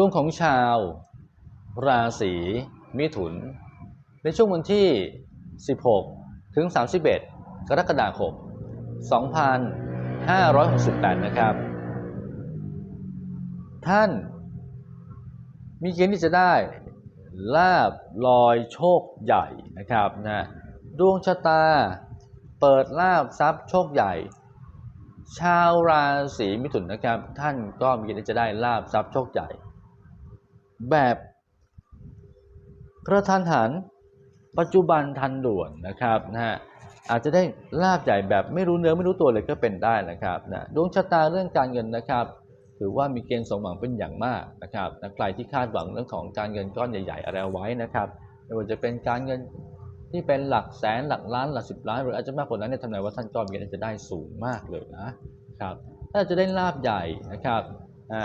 ดวงของชาว ราศีมิถุน ในช่วงวันที่ 16 ถึง 31 กรกฎาคม 2568 นะครับ ท่านมีเกณฑ์ที่จะได้ลาบลอยโชคใหญ่นะครับนะดวงชะตาเปิดลาบทรัพย์โชคใหญ่ ชาวราศีมิถุนนะครับ ท่านก็มีเกณฑ์ที่จะได้ลาบทรัพย์โชคใหญ่ แบบกระทันหันปัจจุบันทันด่วนนะครับนะฮะอาจจะได้ลาบใหญ่แบบไม่รู้เนื้อไม่รู้ตัวเลยก็เป็นได้นะครับนะดวงชะตาเรื่องการเงินนะครับ ถือว่ามีเกณฑ์สมหวังเป็นอย่างมากนะครับนะใครที่คาดหวังเรื่องของการเงินก้อนใหญ่ๆอะไรเอาไว้นะครับไม่ว่าจะเป็นการเงินที่เป็นหลักแสนหลักล้านหลักสิบล้านหรืออาจจะมากกว่านั้นเนี่ยทำนายว่าท่านก็มีเกณฑ์จะได้สูงมากเลยนะครับถ้าจะได้ลาบใหญ่นะครับอ่า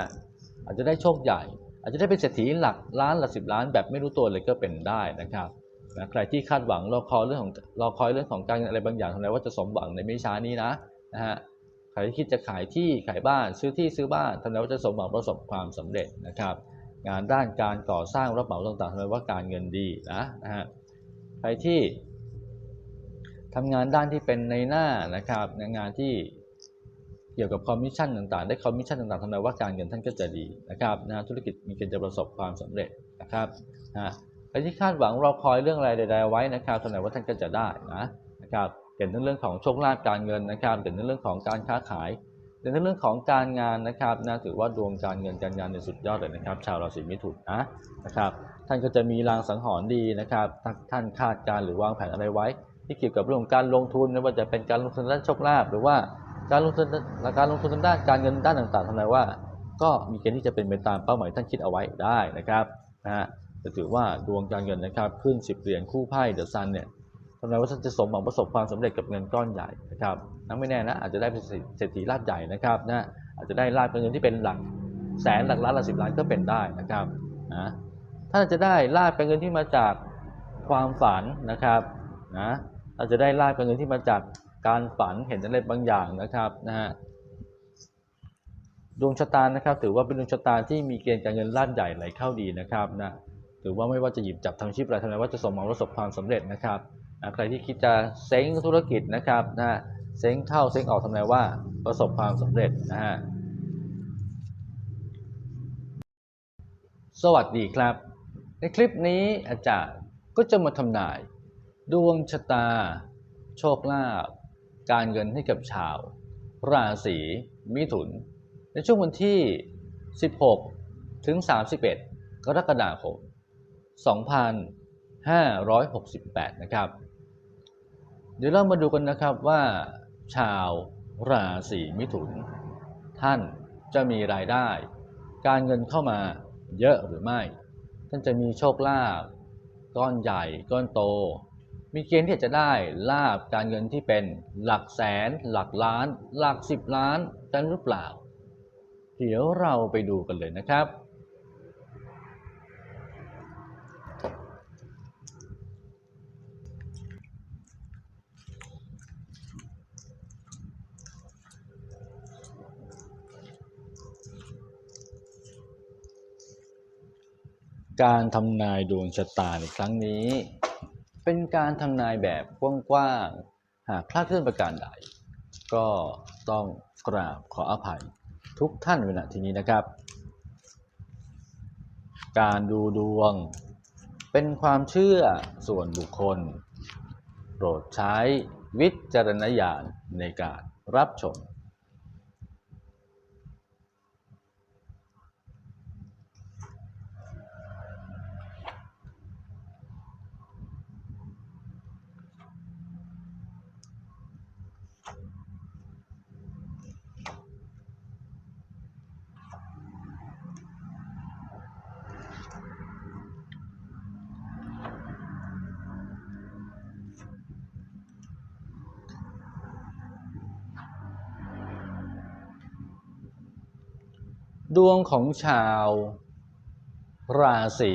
อาจจะได้โชคใหญ่ อาจจะได้เป็นเศรษฐีหลักล้านหลักสิบล้านแบบไม่รู้ตัวเลยก็เป็นได้นะครับนะใครที่คาดหวังรอคอยเรื่องของรอคอยเรื่องของการเงินอะไรบางอย่างทำนายว่าจะสมหวังในไม่ช้านี้นะนะฮะใครที่คิดจะขายที่ขายบ้านซื้อที่ซื้อบ้านทำให้ว่าจะสมหวังประสบความสำเร็จนะครับ งานด้านการก่อสร้างรับเหมาต่างๆทำให้ว่าการเงินดีนะนะฮะใครที่ทำงานด้านที่เป็นในหน้านะครับงานที่ เกี่ยวกับคอมมิชชั่นต่างๆ ได้คอมมิชชั่นต่างๆทำให้ว่าการเงินท่านก็จะดีนะครับนะธุรกิจมีเกณฑ์จะประสบความสำเร็จนะครับนะใครที่คาดหวังรอคอยเรื่องอะไรใดๆไว้นะครับทำให้ว่าท่านก็จะได้นะนะครับเด่นในเรื่องของโชคลาภการเงินนะครับเด่นในเรื่องของการค้าขายเด่นในเรื่องของการงานนะครับนะถือว่าดวงการเงินการงานในยสุดยอดเลยนะครับ ชาวราศีมิถุนนะนะครับ ท่านก็จะมีรางสังหรณ์ดีนะครับ ท่านคาดการ์หรือวางแผนอะไรไว้ ที่เกี่ยวกับเรื่องของการลงทุนไม่ว่าจะเป็นการลงทุนด้านโชคลาภหรือว่า การลงทุนการลงทุนทางด้านการเงินด้านต่างๆทำนายว่า ก็มีเกณฑ์ที่จะเป็นไปตามเป้าหมายท่านคิดเอาไว้ได้นะครับนะฮะจะถือว่าดวงการเงินนะครับขึ้น 10 เหรียญคู่ไพ่เดอะซันเนี่ยทำนายว่าท่านจะสมหวังประสบความสำเร็จกับเงินก้อนใหญ่นะครับนั่นไม่แน่นะอาจจะได้เป็นเศรษฐีลาภใหญ่นะครับนะอาจจะได้ลาภเป็นเงินที่เป็นหลักแสนหลักล้านหลักสิบล้านก็เป็นได้นะครับนะท่านจะได้ลาภเป็นเงินที่มาจากความฝันนะครับนะอาจจะได้ลาภเป็นเงินที่มาจาก การฝันเห็นอะไรบางอย่างนะครับนะฮะดวงชะตานะครับ ถือว่าเป็นดวงชะตาที่มีเกณฑ์การเงินลาภใหญ่ไหลเข้าดีนะครับนะถือว่าไม่ว่าจะหยิบจับทำชีพอะไรทำนายว่าจะสมหวังประสบความสำเร็จนะครับนะใครที่คิดจะเซ้งธุรกิจนะครับนะเซ้งเข้าเซ้งออกทำไงว่าประสบความสำเร็จนะฮะสวัสดีครับ ในคลิปนี้อาจารย์ก็จะมาทำนาย ดวงชะตา โชคลาภ การเงินให้กับชาว ราศีมิถุน ในช่วงวันที่ 16 ถึง 31 กรกฎาคม 2568 นะครับ เดี๋ยวเรามาดูกันนะครับว่า ชาวราศีมิถุน ท่านจะมีรายได้ การเงินเข้ามาเยอะหรือไม่ ท่านจะมีโชคลาภก้อนใหญ่ก้อนโต มีเกณฑ์ที่จะได้ลาบการเงินที่เป็นหลักแสน หลักล้าน หลักสิบล้านกันหรือเปล่า เดี๋ยวเราไปดูกันเลยนะครับ การทำนายดวงชะตาในครั้งนี้ เป็นการทำนายแบบกว้างๆ หากคลาดเคลื่อนประการใด ก็ต้องกราบขออภัยทุกท่านเวลาทีนี้นะครับ การดูดวง เป็นความเชื่อส่วนบุคคล โปรดใช้วิจารณญาณในการรับชม ดวงของชาวราศี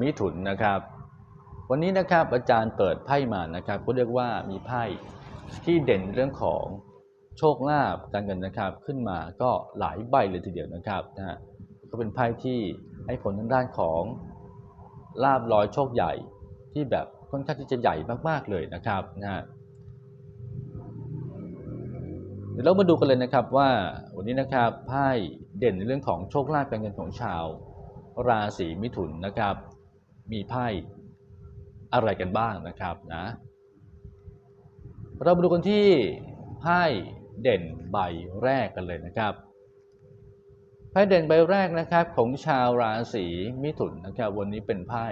มิถุนนะครับ วันนี้นะครับอาจารย์เปิดไพ่มานะครับก็เรียกว่ามีไพ่ที่เด่นเรื่องของโชคลาภการเงินนะครับขึ้นมาก็หลายใบเลยทีเดียวนะครับนะฮะก็เป็นไพ่ที่ให้ผลทางด้านของลาบลอยโชคใหญ่ที่แบบค่อนข้างที่จะใหญ่มากๆเลยนะครับนะฮะ เดี๋ยวเรามาดูกันเลยนะครับว่าวันนี้นะครับไพ่เด่นในเรื่องของโชคลาภการเงินของชาว ราศีมิถุนนะครับ มีไพ่อะไรกันบ้างนะครับนะ เรามาดูกันที่ไพ่เด่นใบแรกกันเลยนะครับไพ่เด่นใบแรกนะครับของชาวราศีมิถุนนะครับวันนี้เป็นไพ่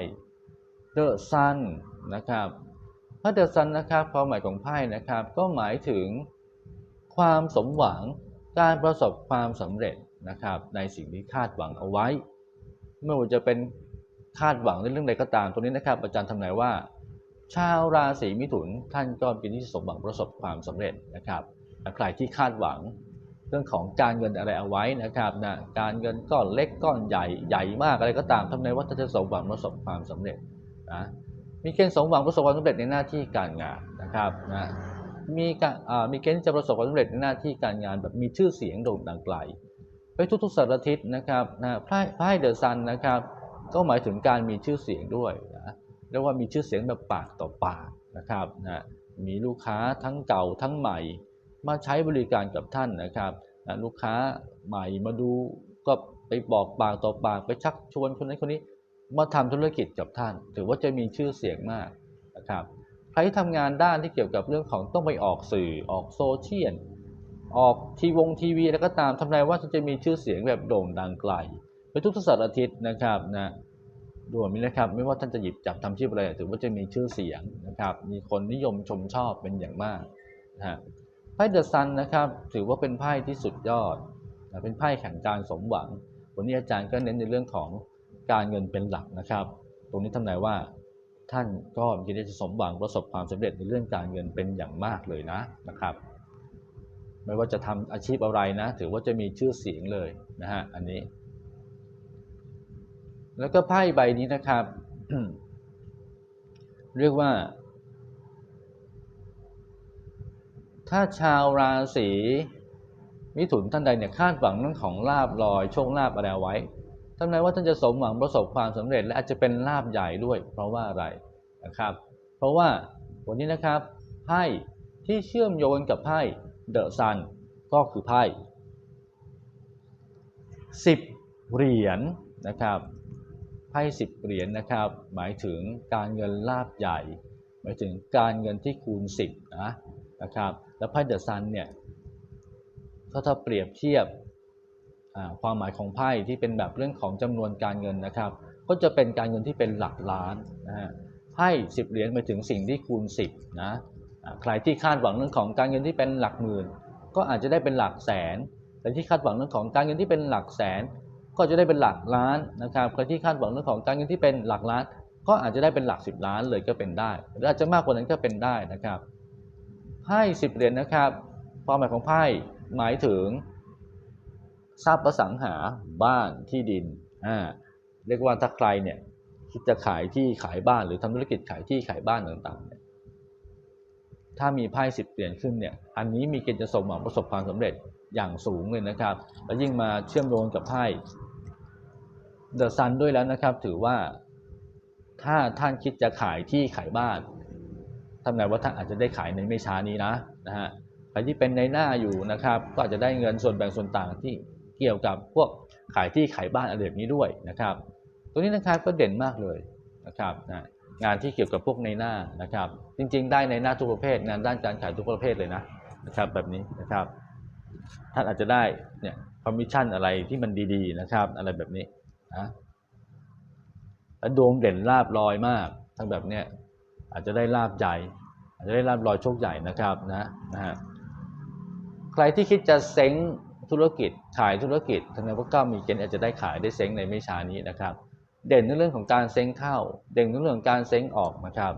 The Sun นนะครับไพ่ The Sun นะครับความหมายของไพ่นะครับก็หมายถึง ความสมหวัง การประสบความสำเร็จนะครับในสิ่งที่คาดหวังเอาไว้ ไม่ว่าจะเป็นคาดหวังในเรื่องใดก็ตามตัวนี้นะครับ อาจารย์ทำนายว่า ชาวราศีมิถุนท่านก็เป็นที่สมหวังประสบความสำเร็จนะครับใครที่คาดหวังเรื่องของการเงินอะไรเอาไว้นะครับนะการเงินก้อนเล็กก้อนใหญ่ใหญ่มากอะไรก็ตามทำนายว่าจะสมหวังประสบความสำเร็จนะมีเกณฑ์สมหวังประสบความสำเร็จในหน้าที่การงานนะครับนะ มีการมีเกณฑ์จะประสบความสำเร็จในหน้าที่การงานแบบมีชื่อเสียงโด่งดังไกลไปทุกๆสารทิศนะครับนะไพ่ไพ่เดอะซันนะครับก็หมายถึงการมีชื่อเสียงด้วยนะเรียกว่ามีชื่อเสียงแบบปากต่อปากนะครับนะมีลูกค้าทั้งเก่าทั้งใหม่ มาใช้บริการกับท่านนะครับนะลูกค้าใหม่มาดูก็ไปบอกปากต่อปากไปชักชวนคนนั้นคนนี้มาทำธุรกิจกับท่าน ถือว่าจะมีชื่อเสียงมากนะครับ รที่ทำงานด้านที่เกี่ยวกับเรื่องของต้องไปออกสื่อออกโซเชียลออกทีวงทีวีแล้วก็ตามทำนายว่าจะมีชื่อเสียงแบบโด่งดังไกลไปทุกทศอาทิตย์นะครับนะดูแบบนี้นะครับ ไม่ว่าท่านจะหยิบจับทำชีพอะไรถือว่าจะมีชื่อเสียงนะครับ มีคนนิยมชมชอบเป็นอย่างมากนะฮะไพ่เดอะซันนะครับ ถือว่าเป็นไพ่ที่สุดยอดนะเป็นไพ่แห่งการสมหวัง วันนี้อาจารย์ก็เน้นในเรื่องของการเงินเป็นหลักนะครับ ตรงนี้ทำนายว่า ท่านก็มีเกณฑ์จะสมหวังประสบความสำเร็จในเรื่องการเงินเป็นอย่างมากเลยนะนะครับ ไม่ว่าจะทำอาชีพอะไรนะ ถือว่าจะมีชื่อเสียงเลยนะฮะอันนี้ แล้วก็ไพ่ใบนี้นะครับ เรียกว่า ถ้าชาวราศีมิถุนท่านใดเนี่ยคาดหวังเรื่องของลาบลอยโชคลาภอะไรไว้ ท่านใดว่าท่านจะสมหวังประสบความสำเร็จและอาจจะเป็นลาบใหญ่ด้วย เพราะว่าอะไรนะครับ เพราะว่าวันนี้นะครับไพ่ที่เชื่อมโยงกับไพ่เดอะซันก็คือไพ่สิบเหรียญนะครับไพ่สิบเหรียญนะครับ หมายถึงการเงินลาบใหญ่ หมายถึงการเงินที่คูณสิบนะนะครับแล้วไพ่เดอะซันเนี่ยถ้าเปรียบเทียบ ความหมายของไพ่ที่เป็นแบบเรื่องของจำนวนการเงินนะครับ ก็จะเป็นการเงินที่เป็นหลักล้านนะฮะไพ่สิบเหรียญหมายถึงสิ่งที่คูณสิบนะใครที่คาดหวังเรื่องของการเงินที่เป็นหลักหมื่น ก็อาจจะได้เป็นหลักแสนแต่ที่คาดหวังเรื่องของการเงินที่เป็นหลักแสน ก็จะได้เป็นหลักล้านนะครับใครที่คาดหวังเรื่องของการเงินที่เป็นหลักล้าน ก็อาจจะได้เป็นหลักสิบล้านเลยก็เป็นได้หรืออาจจะมากกว่านั้นก็เป็นได้นะครับไพ่สิบเหรียญนะครับ ความหมายของไพ่หมายถึง ทรัพย์ประสังหาบ้านที่ดินอ่าเรียกว่าถ้าใครเนี่ยคิดจะขายที่ขายบ้านหรือทำธุรกิจขายที่ขายบ้านต่างๆเนี่ยถ้ามีไพ่สิบเหรียญขึ้นเนี่ยอันนี้มีเกณฑ์จะสมหวังประสบความสำเร็จอย่างสูงเลยนะครับ แล้วยิ่งมาเชื่อมโยงกับไพ่เดอะซันด้วยแล้วนะครับ ถือว่าถ้าท่านคิดจะขายที่ขายบ้านทำไงว่าท่านอาจจะได้ขายในไม่ช้านี้นะนะฮะใครที่เป็นในหน้าอยู่นะครับ ก็อาจจะได้เงินส่วนแบ่งส่วนต่างที่ เกี่ยวกับพวกขายที่ขายบ้านอะไรแบบนี้ด้วยนะครับ ตัวนี้นะครับก็เด่นมากเลยนะครับนะงานที่เกี่ยวกับพวกในหน้านะครับ จริง ๆ ได้ในหน้าทุกประเภทงานด้านการขายทุกประเภทเลยนะนะครับ แบบนี้นะครับ ท่านอาจจะได้เนี่ยคอมมิชชั่นอะไรที่มันดีๆนะครับ อะไรแบบนี้นะและดวงเด่นลาบลอยมาก ทั้งแบบเนี้ยอาจจะได้ลาบใหญ่อาจจะได้ลาบลอยโชคใหญ่นะครับนะนะฮะใครที่คิดจะเซ้ง ธุรกิจขายธุรกิจทางนั้นก็มีเกณฑ์อาจจะได้ขายได้เซ้งในไม่ช้านี้นะครับ เด่นในเรื่องของการเซ้งเข้า เด่นในเรื่องของการเซ้งออกนะครับ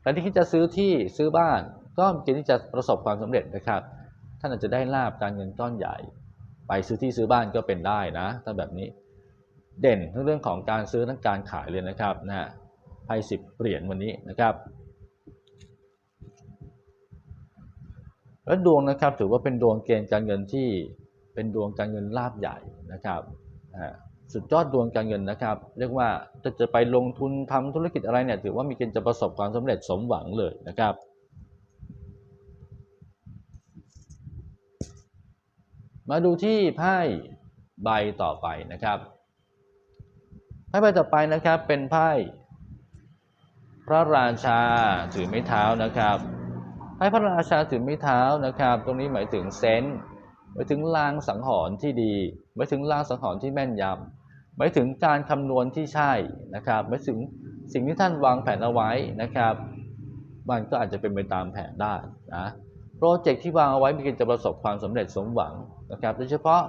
ใครที่คิดจะซื้อที่ซื้อบ้านก็มีเกณฑ์ที่จะประสบความสำเร็จนะครับ ท่านอาจจะได้ลาบการเงินก้อนใหญ่ ไปซื้อที่ซื้อบ้านก็เป็นได้นะถ้าแบบนี้เด่นในเรื่องของการซื้อทั้งการขายเลยนะครับนะฮะไพ่สิบเหรียญวันนี้นะครับและดวงนะครับถือว่าเป็นดวงเกณฑ์การเงินที่ เป็นดวงการเงินลาบใหญ่นะครับสุดยอดดวงการเงินนะครับ เรียกว่าจะจะไปลงทุนทำธุรกิจอะไรเนี่ยถือว่ามีเกณฑ์จะประสบความสำเร็จสมหวังเลยนะครับมาดูที่ไพ่ใบต่อไปนะครับ ไพ่ใบต่อไปนะครับเป็นไพ่ พระราชาถือไม้เท้านะครับ ไพ่พระราชาถือไม้เท้านะครับ ตรงนี้หมายถึงเซนส์ หมายถึงลางสังหรณ์ที่ดีหมายถึงลางสังหรณ์ที่แม่นยำหมายถึงการคำนวณที่ใช่นะครับหมายถึงสิ่งที่ท่านวางแผนเอาไว้นะครับ มันก็อาจจะเป็นไปตามแผนได้นะโปรเจกต์ที่วางเอาไว้มีกณฑ์จะประสบความสำเร็จสมหวังนะครับ โดยเฉพาะ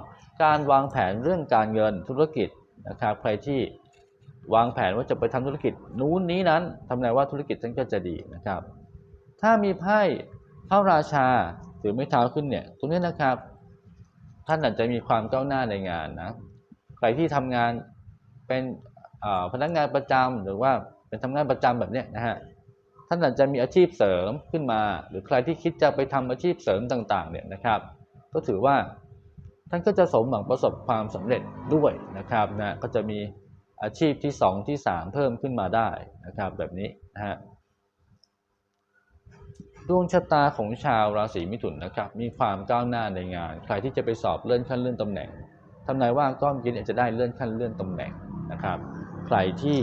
การวางแผนเรื่องการเงินธุรกิจนะครับ ใครที่วางแผนว่าจะไปทำธุรกิจนู้นนี้นั้นทำนายว่าธุรกิจท่านก็จะดีนะครับ ถ้ามีไพ่พระราชาถือไม้เท้าขึ้นเนี่ยตรงนี้นะครับ ท่านอาจจะมีความก้าวหน้าในงานนะใครที่ทำงานเป็นพนักงานประจำหรือว่าเป็นทำงานประจำแบบเนี้ยนะฮะท่านอาจจะมีอาชีพเสริมขึ้นมา หรือใครที่คิดจะไปทำอาชีพเสริมต่างๆเนี่ยนะครับ ก็ถือว่าท่านก็จะสมหวังประสบความสำเร็จด้วยนะครับนะก็จะมีอาชีพที่ 2 ที่ 3 เพิ่มขึ้นมาได้นะครับแบบนี้นะฮะ ดวงชะตาของชาวราศีมิถุนนะครับ มีความก้าวหน้าในงาน ใครที่จะไปสอบเลื่อนขั้นเลื่อนตำแหน่งทำนายว่าก้อนกินจะได้เลื่อนขั้นเลื่อนตำแหน่งนะครับ ใครที่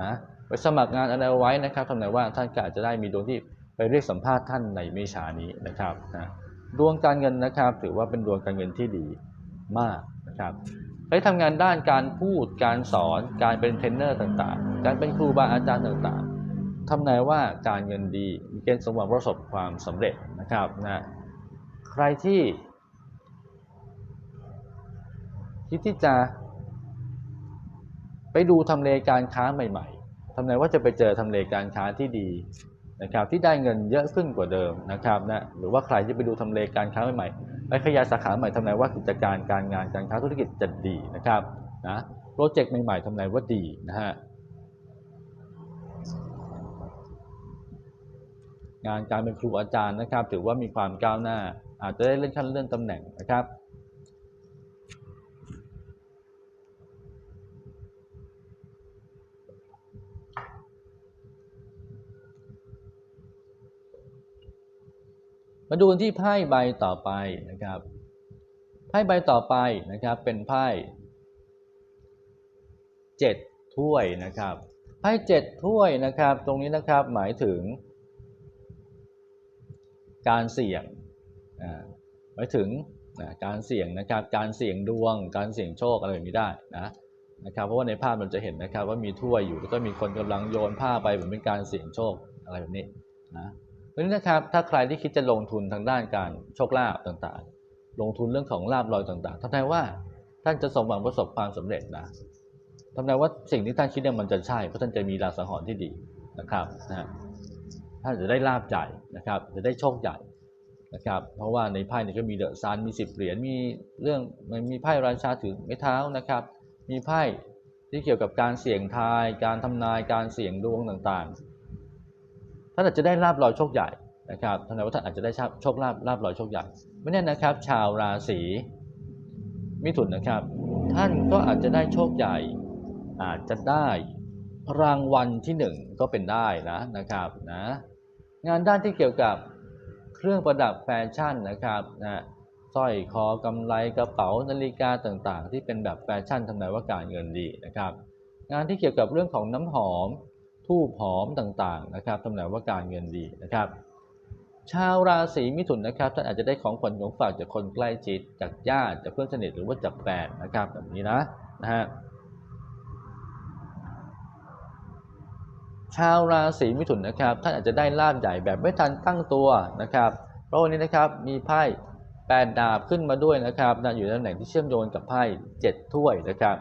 นะไปสมัครงานอะไรเอาไว้นะครับทำนายว่าท่านก็อาจจะได้มีดวงที่ไปเรียกสัมภาษณ์ท่านในเมษานี้นะครับนะดวงการเงินนะครับ ถือว่าเป็นดวงการเงินที่ดีมากนะครับไปทำงานด้านการพูดการสอนการเป็นเทรนเนอร์ต่างๆ การเป็นครูบาอาจารย์ต่างๆ ทำนายว่าการเงินดีมีเกณฑ์สมหวังประสบความสำเร็จนะครับนะใครที่คิดที่จะ ไปดูทำเลการค้าใหม่ ๆทำไงว่าจะไปเจอทำเลการค้าที่ดีนะครับที่ได้เงินเยอะขึ้นกว่าเดิมนะครับนะหรือว่าใครที่ไปดูทำเลการค้าใหม่ๆไปขยายสาขาใหม่ทำไงว่ากิจการการงานการค้าธุรกิจจะดีนะครับนะโปรเจกต์ใหม่ๆทำไงว่าดีนะฮะ งานการเป็นครูอาจารย์นะครับ ถือว่ามีความก้าวหน้า อาจจะได้เลื่อนขั้นเลื่อนตำแหน่งนะครับมาดูที่ไพ่ใบต่อไปนะครับไพ่ใบต่อไปนะครับเป็นไพ่เจ็ดถ้วยนะครับไพ่เจ็ดถ้วยนะครับ ตรงนี้นะครับหมายถึง การเสี่ยงหมายถึงการเสี่ยงนะครับการเสี่ยงดวง การเสี่ยงโชคอะไรแบบนี้ได้นะนะครับเพราะว่าในภาพมันจะเห็นนะครับว่ามีถ้วยอยู่แล้วก็มีคนกำลังโยนผ้าไปเหมือนเป็นการเสี่ยงโชคอะไรแบบนี้นะเพราะนั้นะครับถ้าใครที่คิดจะลงทุนทางด้านการโชคลาภต่างๆ ลงทุนเรื่องของลาบลอยต่างๆทำนายว่าท่านจะสมหวังประสบความสำเร็จนะทำนายว่าสิ่งที่ท่านคิดเนี่ยมันจะใช่เพราะท่านจะมีลาสังหรณ์ที่ดีนะครับนะฮะ ท่านจะได้ลาบใหญ่นะครับ จะได้โชคใหญ่นะครับ เพราะว่าในไพ่เนี่ยก็มีเดอะซันมีสิบเหรียญมีเรื่องมันมีไพ่ราชาถือไม้เท้านะครับ มีไพ่ที่เกี่ยวกับการเสี่ยงทาย การทำนายการเสี่ยงดวงต่างๆ ท่านอาจจะได้ลาบลอยโชคใหญ่นะครับท่านนายว่าท่านอาจจะได้โชคลาบลาบลอยโชคใหญ่ไม่แน่นะครับ ชาวราศีมิถุนนะครับ ท่านก็อาจจะได้โชคใหญ่ อาจจะได้ รางวัลที่หนึ่งก็เป็นได้นะนะครับนะงานด้านที่เกี่ยวกับเครื่องประดับแฟชั่นนะครับนะสร้อยคอกำไลกระเป๋านาฬิกาต่างๆ ที่เป็นแบบแฟชั่นทำนายว่าการเงินดีนะครับ งานที่เกี่ยวกับเรื่องของน้ำหอมทูบหอมต่างๆนะครับทำนายว่าการเงินดีนะครับ ชาวราศีมิถุนนะครับท่านอาจจะได้ของขวัญของฝากจากคนใกล้ชิดจากญาติจากเพื่อนสนิทหรือว่าจากแฟนนะครับแบบนี้นะนะฮะ ชาวราศีมิถุนนะครับ ท่านอาจจะได้ลาบใหญ่แบบไม่ทันตั้งตัวนะครับเพราะวันนี้นะครับมีไพ่แปดดาบขึ้นมาด้วยนะครับนะอยู่ในตำแหน่งที่เชื่อมโยงกับไพ่เจ็ดถ้วยนะครับ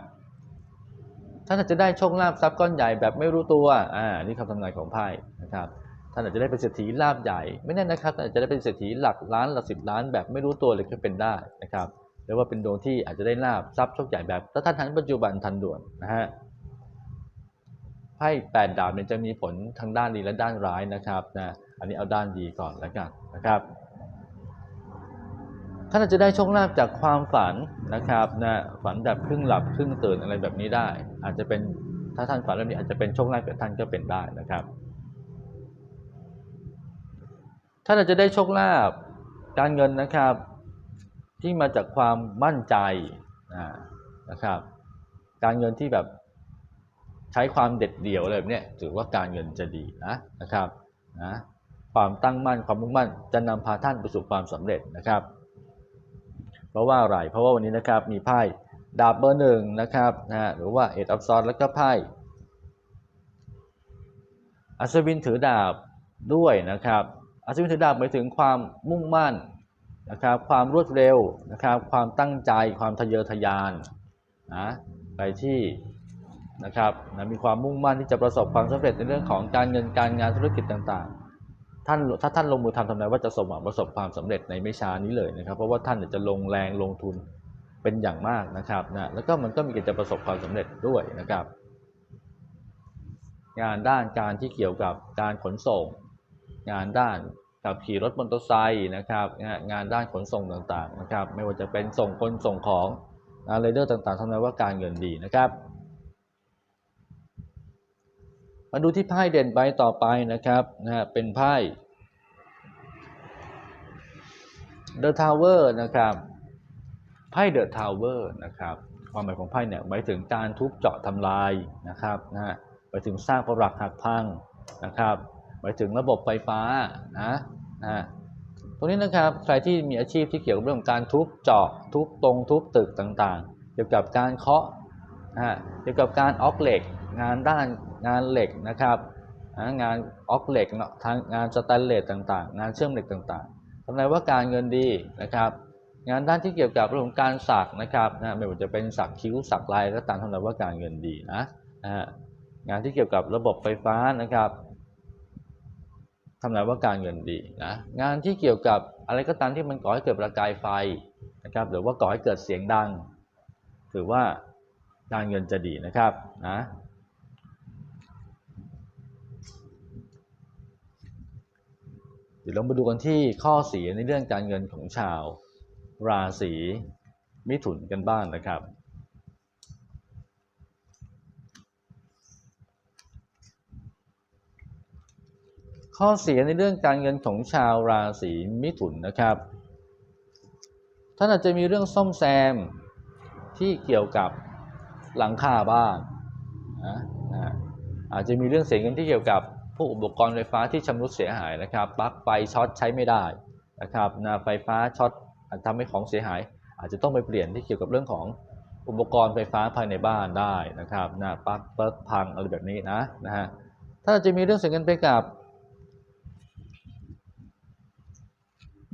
ท่านอาจจะได้โชคลาภทรัพย์ก้อนใหญ่แบบไม่รู้ตัวอ่านี่คำทำนายของไพ่นะครับท่านอาจจะได้เป็นเศรษฐีลาภใหญ่ ไม่แน่นะครับท่านอาจจะได้เป็นเศรษฐีหลักล้านหลักสิบล้านแบบไม่รู้ตัวเลยก็เป็นได้นะครับหรือว่าเป็นดวงที่อาจจะได้ลาภทรัพย์โชคใหญ่แบบถ้าท่านทันปัจจุบันทันด่วนนะฮะ ไพ่แปดดาบเนี่ยจะมีผลทางด้านดีและด้านร้ายนะครับนะอันนี้เอาด้านดีก่อนแล้วกันนะครับท่านอาจจะได้โชคลาภจากความฝันนะครับนะฝันแบบครึ่งหลับครึ่งตื่นอะไรแบบนี้ได้ อาจจะเป็นถ้าท่านฝันแบบนี้อาจจะเป็นโชคลาภกับท่านก็เป็นได้นะครับท่านอาจจะได้โชคลาภการเงินนะครับ ที่มาจากความมั่นใจนะครับ การเงินที่แบบ ใช้ความเด็ดเดี่ยวอะไรแบบนี้ถือว่าการเงินจะดีนะนะครับนะความตั้งมั่นความมุ่งมั่นจะนำพาท่านไปสู่ความสำเร็จนะครับ เพราะว่าอะไรเพราะว่าวันนี้นะครับมีไพ่ดาบเบอร์หนึ่งนะครับนะหรือว่าเอ็ดอัพซอสแล้วก็ไพ่อัศวินถือดาบด้วยนะครับอัศวินถือดาบหมายถึงความมุ่งมั่นนะครับความรวดเร็วนะครับความตั้งใจความทะเยอทะยานนะไปที่ นะครับนะมีความมุ่งมั่นที่จะประสบความสำเร็จในเรื่องของการเงินการงานธุรกิจต่างๆ ท่านถ้าท่านลงมือทำทำนายว่าจะสมหวังประสบความสำเร็จในไม่ช้านี้เลยนะครับ เพราะว่าท่านจะลงแรงลงทุนเป็นอย่างมากนะครับนะแล้วก็มันก็มีกณฑ์จะประสบความสำเร็จด้วยนะครับ งานด้านการที่เกี่ยวกับการขนส่ง งานด้านขับขี่รถมอเตอร์ไซค์นะครับงานด้านขนส่งต่างๆนะครับ ไม่ว่าจะเป็นส่งคนส่งของงานเรเดอร์ต่างๆทำนายว่าการเงินดีนะครับ มาดูที่ไพ่เด่นใบต่อไปนะครับนะฮะเป็นไพ่ The Tower นะครับไพ่ The Tower นะครับ ความหมายของไพ่เนี่ยหมายถึงการทุบเจาะทำลายนะครับนะฮะหมายถึงสร้างปรักหักพังนะครับหมายถึงระบบไฟฟ้านะนะฮะตรงนี้นะครับใครที่มีอาชีพที่เกี่ยวกับเรื่องของการทุบเจาะทุบตรงทุบตึกต่างๆ เกี่ยวกับการเคาะนะฮะเกี่ยวกับการออกเหล็กงานด้าน งานเหล็กนะครับงานออกเหล็กทางงานสแตนเลสต่างๆ งานเชื่อมเหล็กต่างๆทำนายว่าการเงินดีนะครับ งานด้านที่เกี่ยวกับเรื่องของการสักนะครับนะไม่ว่าจะเป็นสักคิ้วสักลายก็ตามทำนายว่าการเงินดีนะนะฮะงานที่เกี่ยวกับระบบไฟฟ้านะครับทำนายว่าการเงินดีนะงานที่เกี่ยวกับอะไรก็ตามที่มันก่อให้เกิดประกายไฟนะครับหรือว่าก่อให้เกิดเสียงดัง ถือว่าการเงินจะดีนะครับนะ ดี๋ยวเรามาดูกันที่ข้อเสียในเรื่องการเงินของชาว ราศีมิถุนกันบ้างนะครับ ข้อเสียในเรื่องการเงินของชาวราศีมิถุนนะครับ ท่านอาจจะมีเรื่องซ่อมแซมที่เกี่ยวกับหลังคาบ้านนะอาจจะมีเรื่องเสียเงินที่เกี่ยวกับ พวกอุปกรณ์ไฟฟ้าที่ชำรุดเสียหายนะครับปลั๊กไฟช็อตใช้ไม่ได้นะครับนะไฟฟ้าช็อตอาจทำให้ของเสียหาย อาจจะต้องไปเปลี่ยนที่เกี่ยวกับเรื่องของอุปกรณ์ไฟฟ้าภายในบ้านได้นะครับนะปลั๊กเปิดพังอะไรแบบนี้นะนะฮะถ้าจะมีเรื่องเสียเงินไปกับ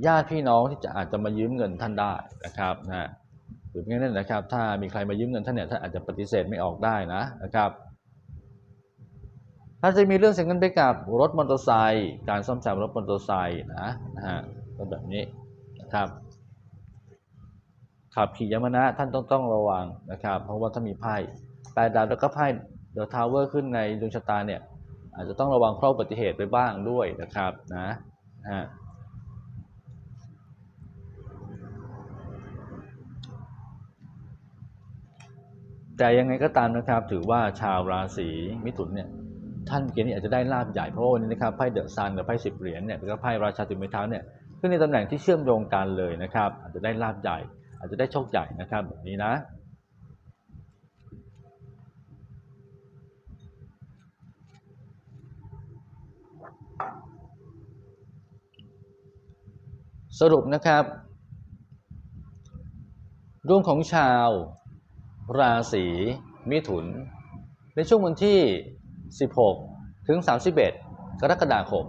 ญาติพี่น้องที่จะอาจจะมายืมเงินท่านได้นะครับนะหรือไม่งั้นนะครับ ถ้ามีใครมายืมเงินท่านเนี่ยท่านอาจจะปฏิเสธไม่ออกได้นะนะครับ ถ้าจะมีเรื่องเสียเงินไปกับรถมอเตอร์ไซค์การซ่อมแซมรถมอเตอร์ไซค์นะนะฮะก็แบบนี้นะครับ ขับขี่ยานพาหนะท่านต้องต้องระวังนะครับ เพราะว่าถ้ามีไพ่แปดดาวแล้วก็ไพ่เดอะทาวเวอร์ขึ้นในดวงชะตาเนี่ยอาจจะต้องระวังข้ออุบัติเหตุไปบ้างด้วยนะครับนะฮะแต่ยังไงก็ตามนะครับ ถือว่าชาวราศีมิถุนเนี่ย ท่านเกณฑ์นี้อาจจะได้ลาบใหญ่เพราะว่าวันนี้นะครับไพ่เดอะซันกับไพ่สิบเหรียญเนี่ยแล้วก็ไพ่ราชาติม้เท้าเนี่ยขึ้นในตำแหน่งที่เชื่อมโยงกันเลยนะครับ อาจจะได้ลาบใหญ่ อาจจะได้โชคใหญ่นะครับแบบนี้นะสรุปนะครับดวงของชาวราศีมิถุน ในช่วงวันที่ 16 ถึง 31 กรกฎาคม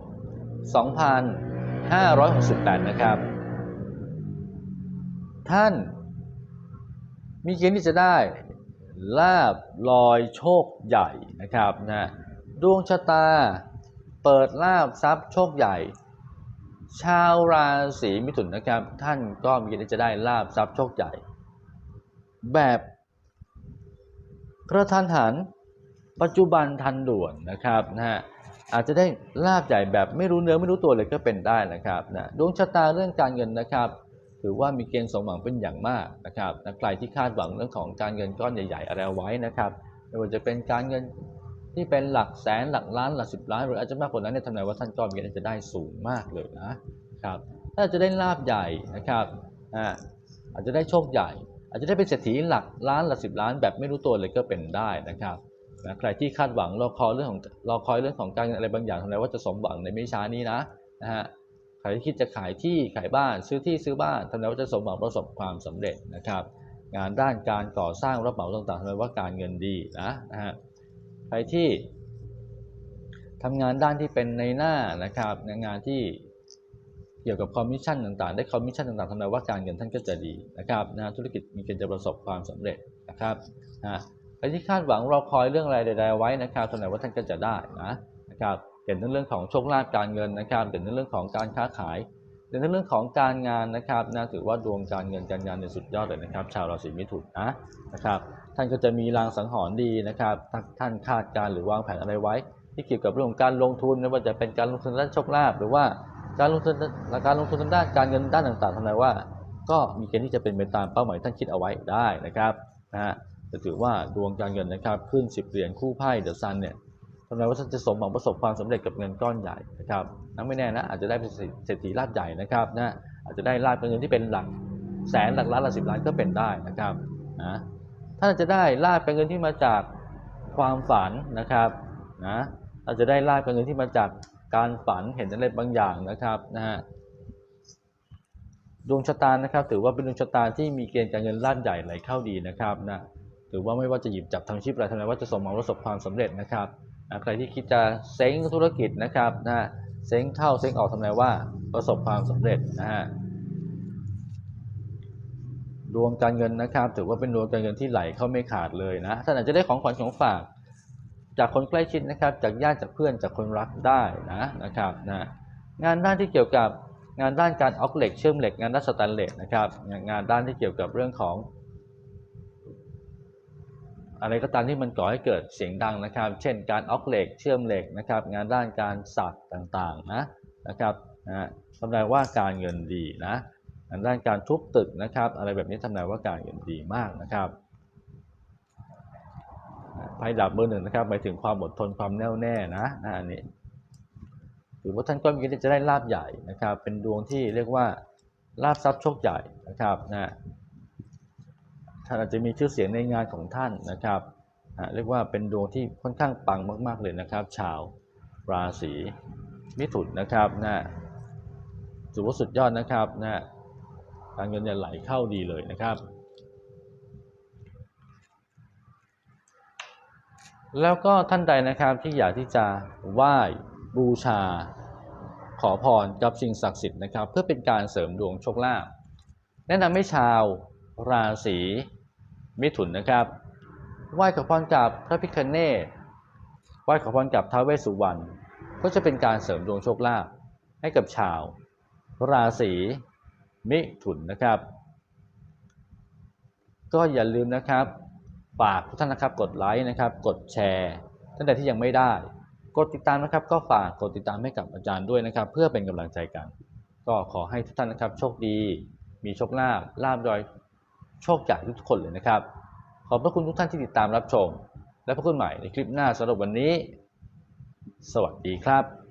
2568 นะครับ ท่านมีเกณฑ์ที่จะได้ลาบลอยโชคใหญ่นะครับนะดวงชะตาเปิดลาบทรัพย์โชคใหญ่ ชาวราศีมิถุนนะครับ ท่านก็มีเกณฑ์ที่จะได้ลาบทรัพย์โชคใหญ่ แบบกระทันหัน ปัจจุบันทันด่วนนะครับนะฮะอาจจะได้ลาบใหญ่แบบไม่รู้เนื้อไม่รู้ตัวเลยก็เป็นได้นะครับนะดวงชะตาเรื่องการเงินนะครับถือว่ามีเกณฑ์สมหวังเป็นอย่างมากนะครับนะใครที่คาดหวังเรื่องของการเงินก้อนใหญ่ๆอะไรเอาไว้นะครับไม่ว่าจะเป็นการเงินที่เป็นหลักแสนหลักล้านหลักสิบล้านหรืออาจจะมากกว่านั้นเนี่ยทำนายว่าท่านก็มีเกณฑ์จะได้สูงมากเลยนะครับถ้าจะได้ลาบใหญ่นะครับอ่าอาจจะได้โชคใหญ่ อาจจะได้เป็นเศรษฐีหลักล้านหลักสิบล้านแบบไม่รู้ตัวเลยก็เป็นได้นะครับ นะใครที่คาดหวังรอคอยเรื่องของรอคอยเรื่องของการอะไรบางอย่างทำนายว่าจะสมหวังในไม่ช้านี้นะนะฮะใครที่คิดจะขายที่ขายบ้านซื้อที่ซื้อบ้านทำนายว่าจะสมหวังประสบความสำเร็จนะครับ งานด้านการก่อสร้างรับเหมาต่างๆทำนายว่าการเงินดีนะนะฮะใครที่ทำงานด้านที่เป็นในหน้านะครับในงานที่เกี่ยวกับคอมมิชชั่นต่างๆ ได้คอมมิชชั่นต่างๆทำนายว่าการเงินท่านก็จะดีนะครับนะธุรกิจมีเกณฑ์จะประสบความสำเร็จนะครับนะ ใครที่คาดหวังรอคอยเรื่องอะไรใดๆไว้นะครับทนายว่าท่านก็จะได้นะนะครับเด่นในเรื่องของโชคลาภการเงินนะครับเด่นในเรื่องของการค้าขายในเรื่องของการงานนะครับนะถือว่าดวงการเงินการงานในสุดยอดเลยนะครับ ชาวราศีมิถุนนะนะครับ ท่านก็จะมีรางสังหรณ์ดีนะครับถ้าท่านคาดการ์หรือวางแผนอะไรไว้ ที่เกี่ยวกับเรื่องของการลงทุนไม่ว่าจะเป็นการลงทุนด้านโชคลาภหรือว่าการลงทุนการลงทุนทางด้านการเงินด้านต่างๆทำนายว่า ก็มีเกณฑ์ที่จะเป็นไปตามเป้าหมายท่านคิดเอาไว้ได้นะครับนะฮะ จะถือว่าดวงการเงินนะครับขึ้น 10 เหรียญคู่ไพ่เดอะซันเนี่ยทำนายว่าท่านจะสมหวังประสบความสำเร็จกับเงินก้อนใหญ่นะครับนัไม่แน่นะอาจจะได้เป็นเศรษฐีลาภใหญ่นะครับนะอาจจะได้ลาภเป็นเงินที่เป็นหลักแสนหลักล้านหลักสิบล้านก็เป็นได้นะครับนะท่านอาจจะได้ลาภเป็นเงินที่มาจากความฝันนะครับนะอาจจะได้ลาภเป็นเงินที่มาจากการฝันเห็นอะไรบางอย่างนะครับนะฮะดวงชะตานะครับ ถือว่าเป็นดวงชะตาที่มีเกณฑ์การเงินล้านใหญ่ไหลเข้าดีนะครับนะ ถือว่าไม่ว่าจะหยิบจับทำชีพอะไรทำนายว่าจะสมหวังประสบความสำเร็จนะครับใครที่คิดจะเซ้งธุรกิจนะครับนะเซ้งเข้าเซ้งออกทำนายว่าประสบความสำเร็จนะฮะดวงการเงินนะครับ ถือว่าเป็นดวงการเงินที่ไหลเข้าไม่ขาดเลยนะท่านอาจจะได้ของขวัญของฝาก จากคนใกล้ชิดนะครับ จากญาติจากเพื่อนจากคนรักได้นะนะครับนะงานด้านที่เกี่ยวกับงานด้านการออกเหล็กเชื่อมเหล็กงานด้านสแตนเลสนะครับงานด้านที่เกี่ยวกับเรื่องของ อะไรก็ตามที่มันก่อให้เกิดเสียงดังนะครับ เช่นการออกเหล็กเชื่อมเหล็กนะครับ งานด้านการสักต่างๆนะนะครับนะทำนายว่าการเงินดีนะงานด้านการทุบตึกนะครับ อะไรแบบนี้ทำนายว่าการเงินดีมากนะครับไพ่ดับเบอร์หนึ่งนะครับหมายถึงความอดทนความแน่วแน่นะนะอันนี้หรือว่าท่านก็มีเกณฑ์จะได้ลาบใหญ่นะครับ เป็นดวงที่เรียกว่าลาบทรัพย์โชคใหญ่นะครับนะ ท่านอาจจะมีชื่อเสียงในงานของท่านนะครับเรียกว่าเป็นดวงที่ค่อนข้างปังมาก ๆ เลยนะครับ ชาวราศีมิถุนนะครับนะถือว่าสุดยอดนะครับนะการเงินเนี่ยไหลเข้าดีเลยนะครับ แล้วก็ท่านใดนะครับที่อยากที่จะไหว้บูชาขอพรกับสิ่งศักดิ์สิทธิ์นะครับ เพื่อเป็นการเสริมดวงโชคลาภแนะนำให้ชาวราศี มิถุนนะครับไหว้ขอพรกับพระพิคเนตไหว้ขอพรกับท้าวเวสสุวรรณก็จะเป็นการเสริมดวงโชคลาภให้กับชาว ราศีมิถุนนะครับ ก็อย่าลืมนะครับฝากทุกท่านนะครับกดไลค์นะครับ กดแชร์ท่านใดที่ยังไม่ได้ กดติดตามนะครับ ก็ฝากกดติดตามให้กับอาจารย์ด้วยนะครับ เพื่อเป็นกำลังใจกัน ก็ขอให้ทุกท่านนะครับโชคดี มีโชคลาภลาบโดย โชคใหญ่ทุกคนเลยนะครับ ขอบพระคุณทุกท่านที่ติดตามรับชม และพบกันใหม่ในคลิปหน้าสำหรับวันนี้ สวัสดีครับ